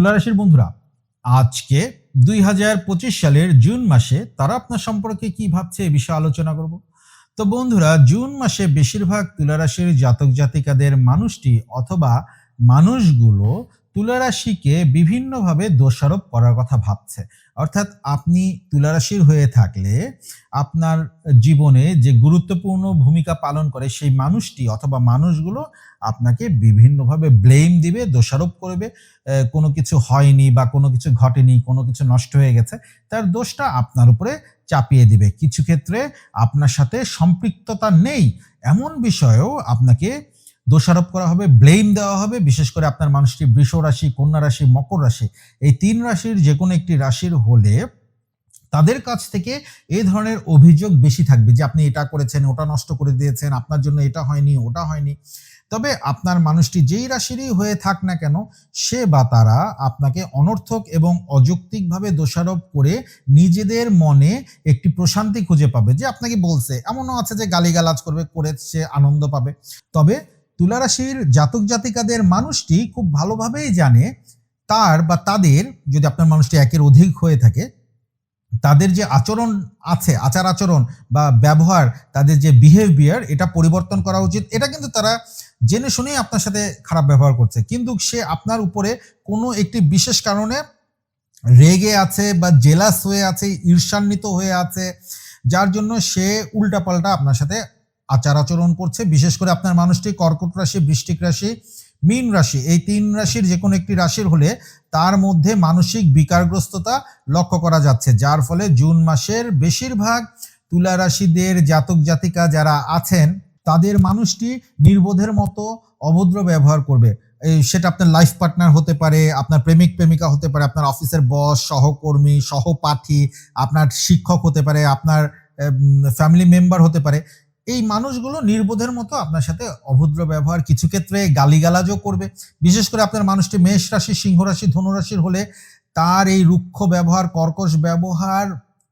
তুলারাশির বন্ধুরা, আজকে দুই হাজার পঁচিশ সালের জুন মাসে তারা আপনার সম্পর্কে কি ভাবছে এ বিষয়ে আলোচনা করব। তো বন্ধুরা, জুন মাসে বেশিরভাগ তুলারাশির জাতক জাতিকাদের মানুষটি অথবা মানুষগুলো তুলারাশিকে বিভিন্নভাবে দোষারোপ করার কথা ভাবছে। অর্থাৎ আপনি তুলারাশির হয়ে থাকলে আপনার জীবনে যে গুরুত্বপূর্ণ ভূমিকা পালন করে সেই মানুষটি অথবা মানুষগুলো আপনাকে বিভিন্নভাবে ব্লেম দিবে, দোষারোপ করবে কোনো কিছু হয়নি বা কোনো কিছু ঘটেনি, কোনো কিছু নষ্ট হয়ে গেছে, তার দোষটা আপনার উপরে চাপিয়ে দিবে। কিছু ক্ষেত্রে আপনার সাথে সম্পৃক্ততা নেই, এমন বিষয়েও আপনাকে দোষারোপ করা হবে ব্লেম দেওয়া হবে, বিশেষ করে আপনার মানুষটি বৃষ রাশি, কন্যা রাশি, মকর রাশি, এই তিন রাশির যে কোনো একটি রাশির হলে তাদের কাছ থেকে এই ধরনের অভিযোগ বেশি থাকবে যে আপনি এটা করেছেন, ওটা নষ্ট করে দিয়েছেন, আপনার জন্য এটা হয়নি, ওটা হয়নি। তবে আপনার মানুষটি যেই রাশিরই হয়ে থাক না কেন, সে বা তারা আপনাকে অনর্থক এবং অযৌক্তিকভাবে দোষারোপ করে নিজেদের মনে একটি প্রশান্তি খুঁজে পাবে যে আপনাকে বলছে, এমনও আছে যে গালিগালাজ করবে করে সে আনন্দ পাবে। তবে তুলারাশির জাতক জাতিকাদের মানুষটি খুব ভালোভাবেই জানে তার বা তাদের, যদি আপনার মানুষটি একের অধিক হয়ে থাকে, তাদের যে আচরণ আছে, আচার আচরণ বা ব্যবহার, তাদের যে বিহেভিয়ার এটা পরিবর্তন করা উচিত। এটা কিন্তু তারা জেনে শুনেই আপনার সাথে খারাপ ব্যবহার করছে। কিন্তু সে আপনার উপরে কোনো একটি বিশেষ কারণে রেগে আছে বা জেলাস হয়ে আছে, ঈর্ষান্বিত হয়ে আছে, যার জন্য সে উল্টাপাল্টা আপনার সাথে আচার আচরণ করছে, বিশেষ করে আপনার মানুষটি কর্কট রাশি, বৃষ্টিক রাশি, মীন রাশি, এই তিন রাশির যে কোনো একটি রাশির হলে তার মধ্যে মানসিক বিকারগ্রস্ততা লক্ষ্য করা যাচ্ছে, যার ফলে জুন মাসের বেশিরভাগ তুলা রাশিদের জাতক জাতিকা যারা আছেন, তাদের মানুষটি নির্বোধের মতো অভদ্র ব্যবহার করবে। সেটা আপনার লাইফ পার্টনার হতে পারে, আপনার প্রেমিক, প্রেমিকা হতে পারে, আপনার অফিসের বস সহকর্মী, সহপাঠী, আপনার শিক্ষক হতে পারে, আপনার ফ্যামিলি মেম্বার হতে পারে। এই মানুষগুলো নির্বোধের মতো আপনার সাথে অভদ্র ব্যবহার কিছু ক্ষেত্রে গালিগালাজও করবে। বিশেষ করে আপনার মানুষটি মেষ রাশি, সিংহ রাশি ধনুরাশির হলে তার এই রুক্ষ ব্যবহার, কর্কশ ব্যবহার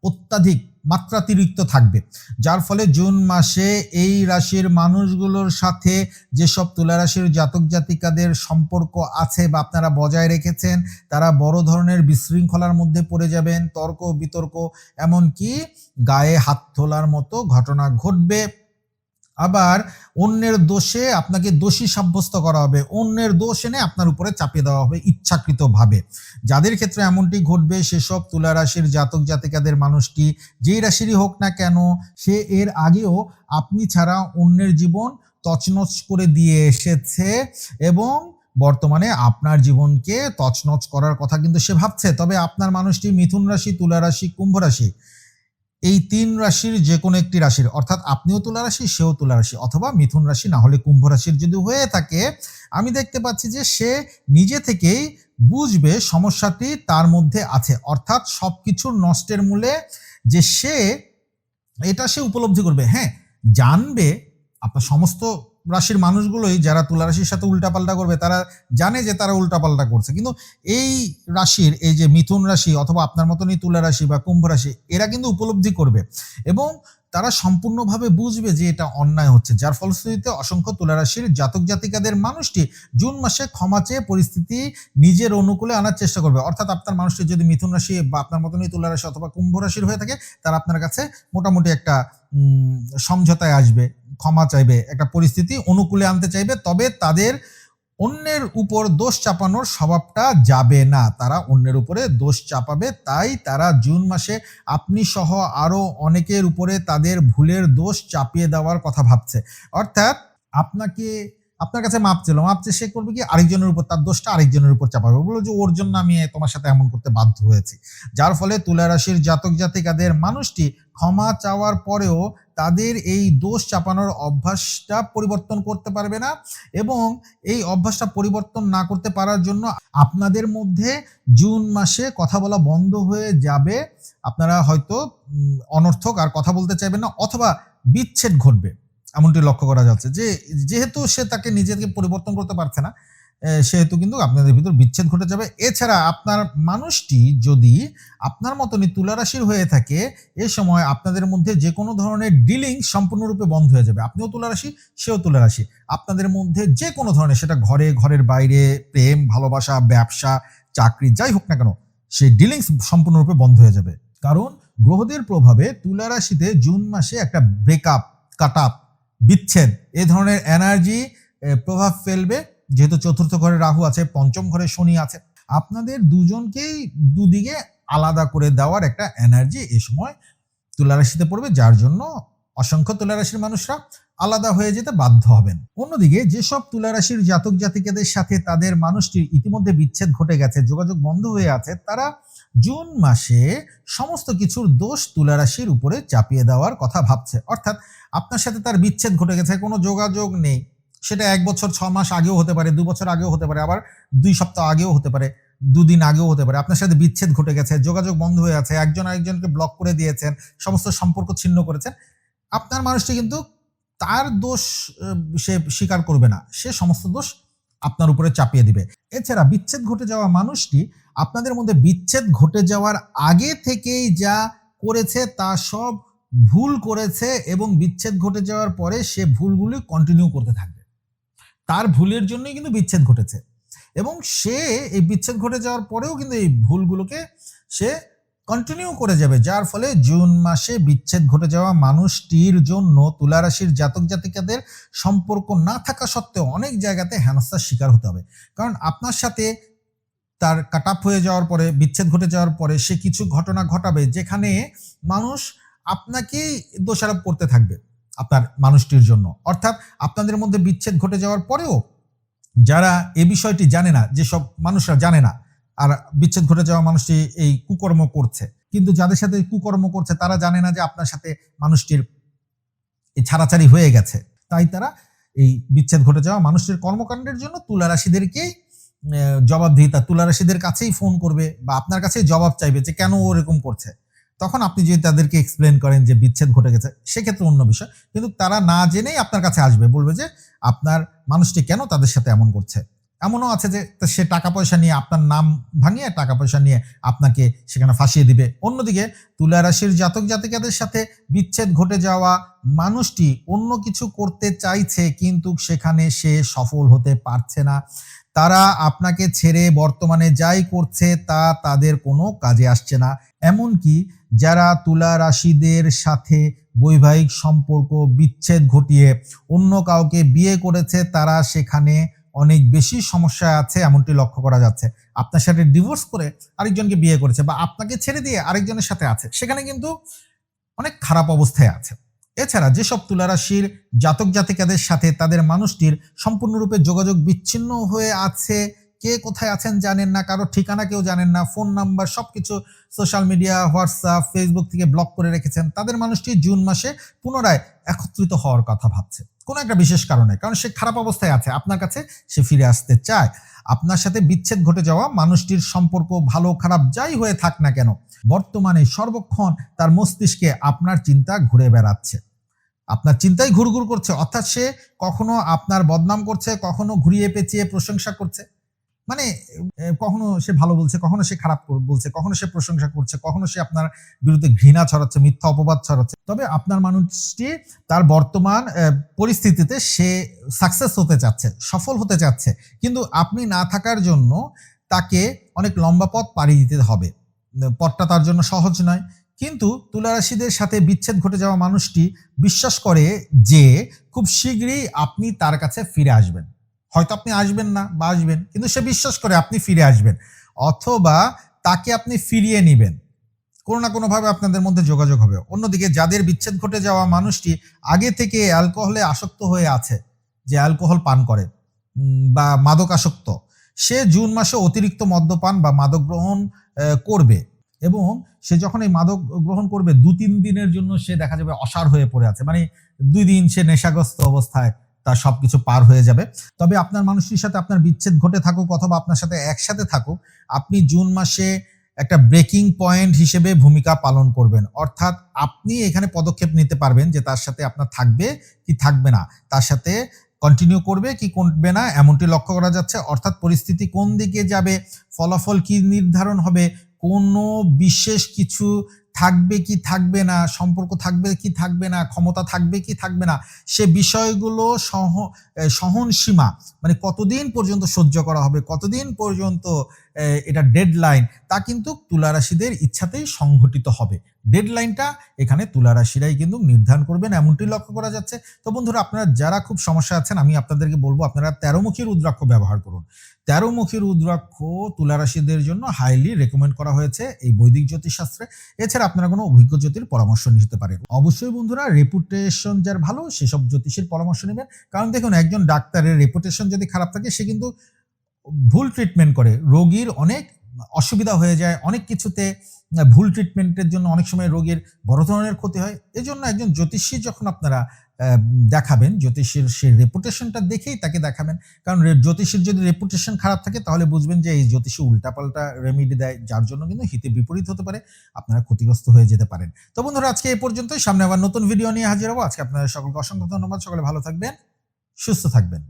অত্যাধিক মাত্রাতিরিক্ত থাকবে। যার ফলে জুন মাসে এই রাশির মানুষগুলোর সাথে যেসব তুলা রাশির জাতক জাতিকাদের সম্পর্ক আছে বা আপনারা বজায় রেখেছেন, তারা বড় ধরনের বিশৃঙ্খলার মধ্যে পড়ে যাবেন, তর্ক বিতর্ক, এমনকি গায়ে হাত তোলার মতো ঘটনা ঘটবে। আবার অন্যের দোষে আপনাকে দোষী সাব্যস্ত করা হবে। অন্যের দোষ এনে আপনার উপরে চাপিয়ে দেওয়া হবে ইচ্ছাকৃতভাবে। যাদের ক্ষেত্রে এমনটি ঘটবে, সেসব তুলা রাশির জাতক জাতিকাদের মানুষটি যেই রাশিরই হোক না কেন, সে এর আগেও আপনি ছাড়া অন্যের জীবন তছনছ করে দিয়ে এসেছে এবং বর্তমানে আপনার জীবনকে তছনছ করার কথা কিন্তু সে ভাবছে। তবে আপনার মানুষটি মিথুন রাশি, তুলা রাশি, কুম্ভ রাশি। এই তিন রাশির যে কোনো একটি রাশির, অর্থাৎ আপনিও তুলা রাশি, সেও তুলা রাশি, অথবা মিথুন রাশি, না হলে কুম্ভ রাশির যদি হয়ে থাকে, আমি দেখতে পাচ্ছি যে সে নিজে থেকেই বুঝবে সমস্যাটি তার মধ্যে আছে। অর্থাৎ সব কিছুর নষ্টের মূলে যে সে, এটা সে উপলব্ধি করবে। হ্যাঁ জানবে, আপনার সমস্ত রাশির মানুষগুলোই যারা তুলা রাশির সাথে উল্টাপাল্টা করবে, তারা জানে যে তারা উল্টাপাল্টা করছে। কিন্তু এই রাশির, এই যে মিথুন রাশি অথবা আপনার মতনই তুলা রাশি বা কুম্ভ রাশি, এরা কিন্তু উপলব্ধি করবে এবং তারা সম্পূর্ণভাবে বুঝবে যে এটা অন্যায় হচ্ছে। যার ফলশ্রুতিতে অসংখ্য তুলা রাশির জাতক জাতিকাদের মানুষটি জুন মাসে ক্ষমা চেয়ে পরিস্থিতি নিজের অনুকূলে আনার চেষ্টা করবে। অর্থাৎ আপনার মানুষটি যদি মিথুন রাশি বা আপনার মতনই তুলা রাশি অথবা কুম্ভ রাশির হয়ে থাকে, তারা আপনার কাছে মোটামুটি একটা সমঝোতায় আসবে। ক্ষমা চাইবে, একটা পরিস্থিতি অনুকূলে আনতে চাইবে, তবে তাদের অন্যের উপর দোষ চাপানোর স্বভাবটা যাবে না। তারা অন্যের উপরে দোষ চাপাবে, তাই তারা জুন মাসে আপনি সহ আরও অনেকের উপরে তাদের ভুলের দোষ চাপিয়ে দেওয়ার কথা ভাবছে। অর্থাৎ আপনাকে, আপনার কাছে মাপ ছিল মাপ সে করবে কি? আরেকজনের উপর তার দোষটা আরেকজনের উপর চাপাবে। বলল যে, ওর জন্য আমি তোমার সাথে এমন করতে বাধ্য হয়েছি। যার ফলে তুলা রাশির জাতক জাতিকাদের মানুষটি ক্ষমা চাওয়ার পরেও তাদের এই দোষ চাপানোর অভ্যাসটা পরিবর্তন করতে পারবে না এবং এই অভ্যাসটা পরিবর্তন না করতে পারার জন্য আপনাদের মধ্যে জুন মাসে কথা বলা বন্ধ হয়ে যাবে। আপনারা হয়তো অনর্থক আর কথা বলতে চাইবেন না অথবা বিচ্ছেদ ঘটবে। এমনটি লক্ষ্য করা যাচ্ছে যে, যেহেতু সে তাকে নিজেকে পরিবর্তন করতে পারছে না সেহেতু কিন্তু আপনাদের ভিতর বিচ্ছেদ ঘটে যাবে। এছাড়া আপনার মানুষটি যদি আপনার মতনই তুলারাশির হয়ে থাকে, এ সময় আপনাদের মধ্যে যে কোনো ধরনের ডিলিং সম্পূর্ণরূপে বন্ধ হয়ে যাবে। আপনিও তুলারাশি, সেও তুলারাশি। আপনাদের মধ্যে যে কোনো ধরনের, সেটা ঘরে, ঘরের বাইরে, প্রেম, ভালোবাসা, ব্যবসা, চাকরি, যাই হোক না কেন সেই ডিলিংস সম্পূর্ণরূপে বন্ধ হয়ে যাবে। কারণ গ্রহদের প্রভাবে তুলারাশিতে জুন মাসে একটা ব্রেকআপ, কাট আপ, বিচ্ছেদ, এ ধরনের এনার্জি প্রভাব ফেলবে। যেহেতু চতুর্থ ঘরে রাহু আছে, পঞ্চম ঘরে শনি আছে, আপনাদের দুজনকেই দুদিকে আলাদা করে দেওয়ার একটা এনার্জি এই সময় তুলারাশিতে পড়বে, যার জন্য অসংখ্য তুলা রাশির মানুষরা আলাদা হয়ে যেতে বাধ্য হবেন। অন্যদিকে যেসব তুলারাশির জাতক জাতিকাদের সাথে তাদের মানুষটির ইতিমধ্যে বিচ্ছেদ ঘটে গেছে, যোগাযোগ বন্ধ হয়ে আছে, তারা জুন মাসে সমস্ত কিছুর দোষ তুলা রাশির উপরে চাপিয়ে দেওয়ার কথা ভাবছে। অর্থাৎ আপনার সাথে তার বিচ্ছেদ ঘটে গেছে, কোনো যোগাযোগ নেই। সেটা এক বছর ছ মাস আগেও হতে পারে, দু বছর আগেও হতে পারে, আবার দুই সপ্তাহ আগেও হতে পারে, দুদিন আগেও হতে পারে। আপনার সাথে বিচ্ছেদ ঘটে গেছে, যোগাযোগ বন্ধ হয়ে আছে, একজন আরেকজনকে ব্লক করে দিয়েছেন, সমস্ত সম্পর্ক ছিন্ন করেছেন, আপনার মানুষটি কিন্তু তার দোষ সে স্বীকার করবে না, সে সমস্ত দোষ আপনার উপরে চাপিয়ে দিবে। এছাড়া বিচ্ছেদ ঘটে যাওয়া মানুষটি আপনাদের মধ্যে বিচ্ছেদ ঘটে যাওয়ার আগে থেকেই যা করেছে তা সব ভুল করেছে এবং বিচ্ছেদ ঘটে যাওয়ার পরে সে ভুলগুলি কন্টিনিউ করতে থাকবে। তার ভুলের জন্যই কিন্তু বিচ্ছেদ ঘটেছে। এবং সে এই বিচ্ছেদ ঘটে যাওয়ার পরেও কিন্তু এই ভুলগুলোকে সে কন্টিনিউ করে যাবে। যার ফলে জুন মাসে বিচ্ছেদ ঘটে যাওয়া মানুষটির জন্য তুলা রাশির জাতক জাতিকাদের সম্পর্ক না থাকা সত্ত্বেও অনেক জায়গাতে হেনস্থার শিকার হতে হবে। কারণ আপনার সাথে তার কাট আপ হয়ে যাওয়ার পরে, বিচ্ছেদ ঘটে যাওয়ার পরে সে কিছু ঘটনা ঘটাবে যেখানে মানুষ আপনাকেই দোষারোপ করতে থাকবে। আপনার মানুষটির জন্য। অর্থাৎ আপনাদের মধ্যে বিচ্ছেদ ঘটে যাওয়ার পরেও যারা এ বিষয়টি জানে না যেসব মানুষরা জানে না আর বিচ্ছেদ ঘটে যাওয়া মানুষটি এই কুকর্ম করছে। কিন্তু যাদের সাথে কুকর্ম করছে তারা জানে না যে আপনার সাথে মানুষটির ছাড়াছাড়ি হয়ে গেছে। তাই তারা এই বিচ্ছেদ ঘটে যাওয়া মানুষটির কর্মকাণ্ডের জন্য তুলা রাশিদেরকেই আহ, জবাবদিহিতা তুলা রাশিদের কাছেই ফোন করবে বা আপনার কাছেই জবাব চাইবে যে কেন ও এরকম করছে। তখন আপনি যদি তাদেরকে এক্সপ্লেন করেন যে বিচ্ছেদ ঘটে গেছে, সেক্ষেত্রে অন্য বিষয়। কিন্তু তারা না জেনেই আপনার কাছে আসবে, বলবে যে আপনার মানুষটি কেন তাদের সাথে এমন করছে? এমনও আছে যে সে টাকা পয়সা নিয়ে আপনার নাম ভাঙিয়ে টাকা পয়সা নিয়ে আপনাকে সেখানে ফাঁসিয়ে দিবে। অন্যদিকে তুলা রাশির জাতক জাতিকাদের সাথে বিচ্ছেদ ঘটে যাওয়া মানুষটি অন্য কিছু করতে চাইছে, কিন্তু সেখানে সে সফল হতে পারছে না। তারা আপনাকে ছেড়ে বর্তমানে যাই করছে তা তাদের কোনো কাজে আসছে না। এমনকি যারা তুলা রাশিদের সাথে বৈবাহিক সম্পর্ক বিচ্ছেদ ঘটিয়ে অন্য কাউকে বিয়ে করেছে, তারা সেখানে অনেক বেশি সমস্যায় আছে এমনটি লক্ষ্য করা যাচ্ছে। আপনার সাথে ডিভোর্স করে আরেকজনকে বিয়ে করেছে বা আপনাকে ছেড়ে দিয়ে আরেকজনের সাথে আছে, সেখানে কিন্তু অনেক খারাপ অবস্থায় আছে। এছাড়া যেসব তুলারাশির জাতক জাতিকাদের সাথে তাদের মানুষটির সম্পূর্ণরূপে যোগাযোগ বিচ্ছিন্ন হয়ে আছে কে কোথায় আছেন জানেন না, কারও ঠিকানা কেউ জানেন না, ফোন নাম্বার সবকিছু সোশ্যাল মিডিয়া হোয়াটসঅ্যাপ ফেসবুক থেকে ব্লক করে রেখেছেন। তাদের মানুষটি জুন মাসে পুনরায় একত্রিত হওয়ার কথা ভাবছে। কোনো একটা বিশেষ কারণে, কারণ সে খারাপ অবস্থায় আছে। আপনার কাছে সে ফিরে আসতে চায়। আপনার সাথে বিচ্ছেদ ঘটে যাওয়া মানুষটির সম্পর্ক ভালো খারাপ যাই হয়ে থাক না কেন, বর্তমানে সর্বক্ষণ তার মস্তিষ্কে আপনার চিন্তা ঘুরে বেড়াচ্ছে। আপনার চিন্তাই ঘুরঘুর করছে, অর্থাৎ সে কখনো আপনার বদনাম করছে, কখনো ঘুরিয়ে পেঁচিয়ে প্রশংসা করছে। মানে কখনো সে ভালো বলছে, কখনো সে খারাপ বলছে, কখনো সে প্রশংসা করছে, কখনো সে আপনার বিরুদ্ধে ঘৃণা ছড়াচ্ছে, মিথ্যা অপবাদ ছড়াচ্ছে। তবে আপনার মানুষটি তার বর্তমান পরিস্থিতিতে সে সাকসেস হতে চাচ্ছে, সফল হতে চাচ্ছে। কিন্তু আপনি না থাকার জন্য তাকে অনেক লম্বা পথ পাড়ি দিতে হবে। পথটা তার জন্য সহজ নয়। কিন্তু তুলারাশিদের সাথে বিচ্ছেদ ঘটে যাওয়া মানুষটি বিশ্বাস করে যে খুব শীঘ্রই আপনি তার কাছে ফিরে আসবেন। হয়তো আপনি আসবেন না বা আসবেন, কিন্তু সে বিশ্বাস করে আপনি ফিরে আসবেন, অথবা তাকে আপনি ফিরিয়ে নেবেন। কোনো না কোনোভাবে আপনাদের মধ্যে যোগাযোগ হবে। অন্যদিকে যাদের বিচ্ছেদ ঘটে যাওয়া মানুষটি আগে থেকে অ্যালকোহলে আসক্ত হয়ে আছে, যে অ্যালকোহল পান করে বা মাদক আসক্ত, সে জুন মাসে অতিরিক্ত মদ্যপান বা মাদক গ্রহণ করবে এবং সে যখন এই মাদক গ্রহণ করবে দু তিন দিনের জন্য সে দেখা যাবে অসার হয়ে পড়ে আছে। মানে দুই দিন সে নেশাগ্রস্ত অবস্থায় তার সবকিছু পার হয়ে যাবে। তবে আপনার মানুষটির সাথে আপনার বিচ্ছেদ ঘটে থাকুক অথবা আপনার সাথে একসাথে থাকুক, আপনি জুন মাসে একটা ব্রেকিং পয়েন্ট হিসেবে ভূমিকা পালন করবেন। অর্থাৎ আপনি এখানে পদক্ষেপ নিতে পারবেন যে তার সাথে আপনার থাকবে কি থাকবে না। তার সাথে কন্টিনিউ করবে কি করবে না, এমনটি লক্ষ্য করা যাচ্ছে। অর্থাৎ পরিস্থিতি কোন দিকে যাবে, ফলাফল কি নির্ধারণ হবে, কোনো বিশেষ কিছু থাকবে কি থাকবে না, সম্পর্ক থাকবে কি থাকবে না, ক্ষমতা থাকবে কি থাকবে না, সে বিষয়গুলো সহ সহনসীমা মানে কতদিন পর্যন্ত সহ্য করা হবে, কতদিন পর্যন্ত এটা ডেডলাইন তা কিন্তু তুলারাশিদের ইচ্ছাতেই সংঘটিত হবে। ডেডলাইনটা এখানে তুলারাশিরাই কিন্তু নির্ধারণ করবেন, এমনটি লক্ষ্য করা যাচ্ছে। তো বন্ধুরা, আপনারা যারা খুব সমস্যা আছেন, আমি আপনাদেরকে বলব, আপনারা তেরোমুখী রুদ্রাক্ষ ব্যবহার করুন। তেরোমুখী রুদ্রাক্ষ তুলারাশিদের জন্য হাইলি রেকমেন্ড করা হয়েছে এই বৈদিক জ্যোতিষশাস্ত্রে। এছাড়া আপনারা কোনো অভিজ্ঞ জ্যোতির পরামর্শ নিতে পারেন। অবশ্যই বন্ধুরা রেপুটেশন যার ভালো, সেসব জ্যোতিষের পরামর্শ নেবেন। কারণ দেখুন, একজন ডাক্তারের রেপুটেশন যদি খারাপ থাকে, সে কিন্তু ভুল ট্রিটমেন্ট করে। রোগীর অনেক অসুবিধা হয়ে যায়, অনেক কিছুতে ভুল ট্রিটমেন্টের জন্য অনেক সময় রোগীর বড় ধরনের ক্ষতি হয়। এজন্য একজন জ্যোতিষী যখন আপনারা দেখাবেন জ্যোতিষীর সেই রেপুটেশনটা দেখেই তাকে দেখাবেন। কারণ জ্যোতিষীর যদি রেপুটেশন খারাপ থাকে, তাহলে বুঝবেন যে এই জ্যোতিষী উল্টাপাল্টা রেমিডি দেয়, যার জন্য কিন্তু হিতে বিপরীত হতে পারে, আপনারা ক্ষতিগ্রস্ত হয়ে যেতে পারেন। তো বন্ধুরা, আজকে এই পর্যন্তই। সামনে আবার নতুন ভিডিও নিয়ে হাজির হব। আজকে আপনাদের সকলকে অসংখ্য ধন্যবাদ। সকলে ভালো থাকবেন, সুস্থ থাকবেন।